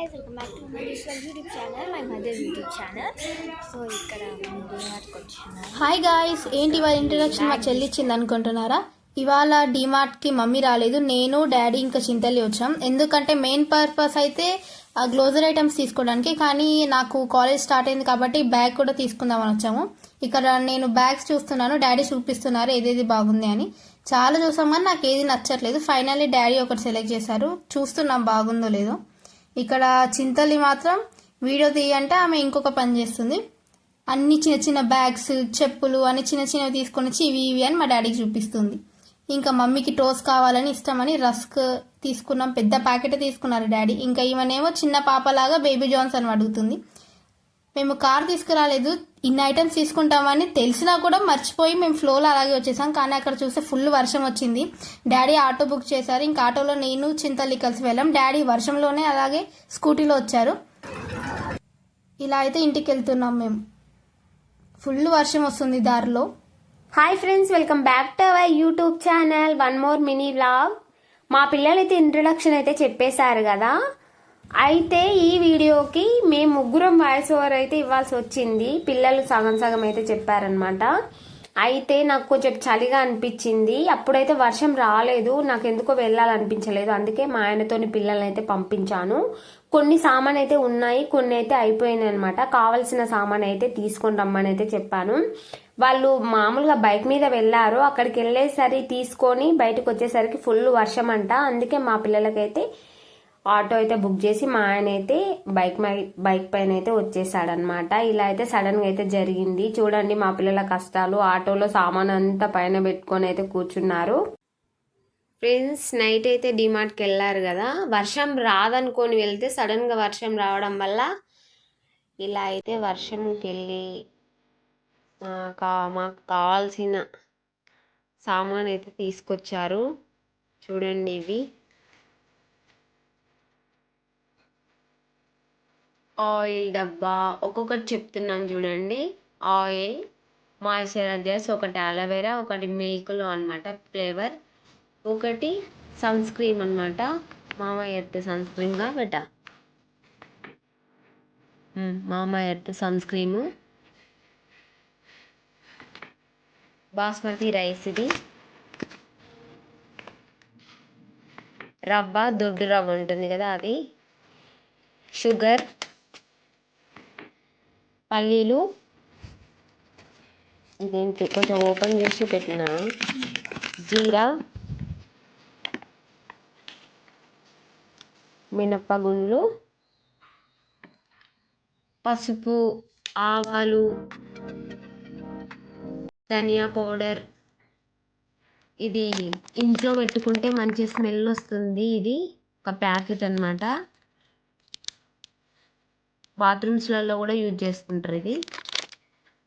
Guys welcome back to my usual YouTube channel, my mother's YouTube so ఇక్కడ డిమార్ట్కి వచ్చాను hi guys ఏంటి ఇవాళ ఇంట్రడక్షన్ మా చెల్లి ఇచ్చింది అనుకుంటున్నారా? ఇవాళ డిమార్ట్కి మమ్మీ రాలేదు నేను డాడీ ఇంకా చింతల్లి వచ్చాం. ఎందుకంటే మెయిన్ పర్పస్ అయితే ఆ గ్లోజర్ ఐటమ్స్ తీసుకోవడానికి కానీ నాకు కాలేజ్ స్టార్ట్ అయింది కాబట్టి బ్యాగ్ కూడా తీసుకుందామని వచ్చాము. ఇక్కడ నేను బ్యాగ్స్ చూస్తున్నాను డాడీ చూపిస్తున్నారు ఏదేది బాగుంది అని. చాలా చూసాం కానీ నాకు ఏది నచ్చట్లేదు. ఫైనల్లీ డాడీ ఒకటి సెలెక్ట్ చేశారు. చూస్తున్నాం బాగుందో లేదో. ఇక్కడ చింతల్లి మాత్రం వీడియో తీయంటే ఆమె ఇంకొక పని చేస్తుంది. అన్ని చిన్న చిన్న బ్యాగ్స్ చెప్పులు అన్ని చిన్న చిన్నవి తీసుకొని వచ్చి ఇవి ఇవి అని మా డాడీకి చూపిస్తుంది. ఇంకా మమ్మీకి టోస్ కావాలని ఇష్టమని రస్క్ తీసుకున్నాం పెద్ద ప్యాకెట్ తీసుకున్నారు డాడీ ఇంకా ఈమెనేమో చిన్న పాపలాగా బేబీ జాన్స్ అని అడుగుతుంది. మేము కార్ తీసుకురాలేదు ఇన్ని ఐటమ్స్ తీసుకుంటామని తెలిసినా కూడా మర్చిపోయి మేము ఫ్లోలో అలాగే వచ్చేసాం. కానీ అక్కడ చూస్తే ఫుల్ వర్షం వచ్చింది. డాడీ ఆటో బుక్ చేశారు. ఇంకా ఆటోలో నేను చింతల్లి కలిసి వెళ్ళాం. డాడీ వర్షంలోనే అలాగే స్కూటీలో వచ్చారు. ఇలా అయితే ఇంటికి వెళ్తున్నాం మేము. ఫుల్ వర్షం వస్తుంది దారిలో. Hi friends welcome back to our YouTube channel one more mini vlog మా పిల్లలైతే ఇంట్రడక్షన్ అయితే చెప్పేశారు కదా. అయితే ఈ వీడియోకి మేము ముగ్గురం వాయిస్ ఓవర్ అయితే ఇవ్వాల్సి వచ్చింది. పిల్లలు సగం సగం అయితే చెప్పారనమాట అయితే నాకు కొంచెం చలిగా అనిపించింది. అప్పుడైతే వర్షం రాలేదు. నాకు ఎందుకో వెళ్ళాలనిపించలేదు. అందుకే మా ఆయనతోని పిల్లల్ని అయితే పంపించాను. కొన్ని సామాన్ అయితే ఉన్నాయి. కొన్ని అయితే అయిపోయినాయి అనమాట కావలసిన సామాన్ అయితే తీసుకొని రమ్మని అయితే చెప్పాను. వాళ్ళు మామూలుగా బైక్ మీద వెళ్ళారు. అక్కడికి వెళ్ళేసరి తీసుకొని బయటకు వచ్చేసరికి ఫుల్ వర్షం అంట అందుకే మా పిల్లలకైతే ఆటో అయితే బుక్ చేసి మా ఆయన అయితే బైక్ బైక్ పైన అయితే వచ్చేసాడనమాట ఇలా అయితే సడన్గా అయితే జరిగింది. చూడండి మా పిల్లల కష్టాలు ఆటోలో సామాన్ అంతా పైన పెట్టుకొని అయితే కూర్చున్నారు. ఫ్రెండ్స్ నైట్ అయితే డిమార్ట్కి వెళ్ళారు కదా. వర్షం రాదనుకొని వెళ్తే సడన్గా వర్షం రావడం వల్ల ఇలా అయితే వర్షంకి వెళ్ళి మాకు కావాల్సిన సామాన్ అయితే తీసుకొచ్చారు. చూడండి ఇవి. ఆయిల్ డబ్బా ఒక్కొక్కటి చెప్తున్నాను చూడండి. ఆయిల్ మాయిశ్చరైజర్స్ ఒకటి అలోవెరా ఒకటి మేకులు అనమాట ఫ్లేవర్. ఒకటి సన్ స్క్రీన్ అనమాట మామ ఎర్త్ సన్ స్క్రీన్గా పెట్ట మామ ఎర్త్ సన్స్క్రీము బాస్మతి రైస్ ఇది. రవ్వ దొడ్డు రవ్వ ఉంటుంది కదా అది. షుగర్ పల్లీలు. ఇదేంటి? కొంచెం ఓపెన్ చేసి పెట్టిన. జీరా. మినప్పగుండ్లు పసుపు ఆవాలు. ధనియా పౌడర్. ఇది ఇంట్లో పెట్టుకుంటే మంచి స్మెల్ వస్తుంది. ఇది ఒక ప్యాకెట్ అనమాట బాత్రూమ్స్లలో కూడా యూజ్ చేసుకుంటారు ఇది.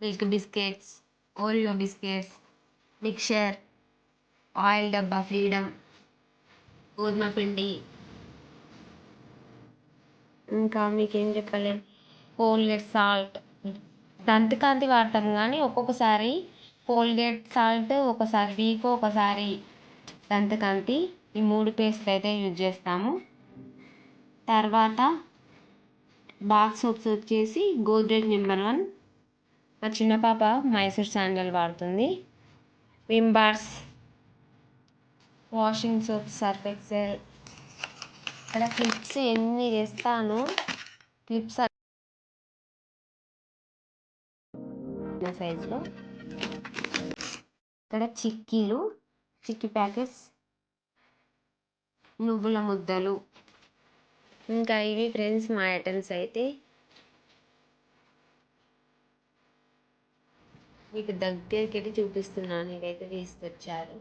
Milk biscuits Oreo biscuits mixture oil డబ్బా ఫ్రీడమ్ గోధుమ పిండి. ఇంకా మీకు ఏం చెప్పాలి? Colgate salt. దంతకాంతి వాడతాం కానీ ఒక్కొక్కసారి కోల్గేట్ సాల్ట్ ఒకసారి వీక్ ఒకసారి దంతకాంతి ఈ మూడు పేస్ట్లు అయితే యూజ్ చేస్తాము. తర్వాత బాక్స్ సోప్స్ వచ్చేసి గోద్రేజ్ నెంబర్ వన్. మా చిన్న పాప మైసూర్ శాండల్ వాడుతుంది. Vim bars washing soap Surf Excel. ఇక్కడ క్లిప్స్ ఎన్ని చేస్తాను? క్లిప్స్ సైజులో. ఇక్కడ చిక్కీలు చిక్కీ ప్యాకెట్స్ నువ్వుల ముద్దలు. ఇంకా ఇవి ఫ్రెండ్స్ మా ఐటమ్స్ అయితే. మీకు దగ్గరికి వెళ్ళి చూపిస్తున్నాను. ఇవైతే తీసుకొచ్చారు.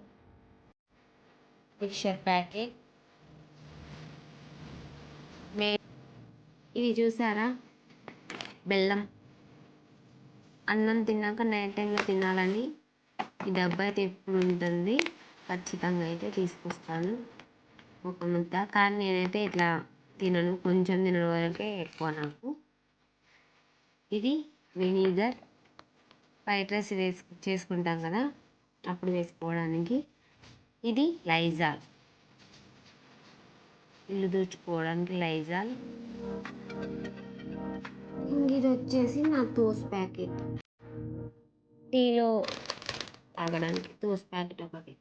Mixture packet. మే ఇది చూసారా? బెల్లం. అన్నం తిన్నాక నైట్ టైంలో తినాలని ఈ డబ్బా అయితే ఎప్పుడు ఉంటుంది. ఖచ్చితంగా అయితే తీసుకొస్తాను. ఒక ముద్ద. కానీ నేనైతే ఇట్లా తినను కొంచెం తినడం వరకే ఎక్కువ నాకు. ఇది వెనిగర్ ఫ్రైడ్ రైస్ వేసు చేసుకుంటాం కదా అప్పుడు వేసుకోవడానికి. ఇది లైజాల్. ఇల్లు తుడుచుకోవడానికి లైజాల్. ఇది వచ్చేసి నా తోస్ ప్యాకెట్. టీలో తాగడానికి తోస్ ప్యాకెట్ ఒకటి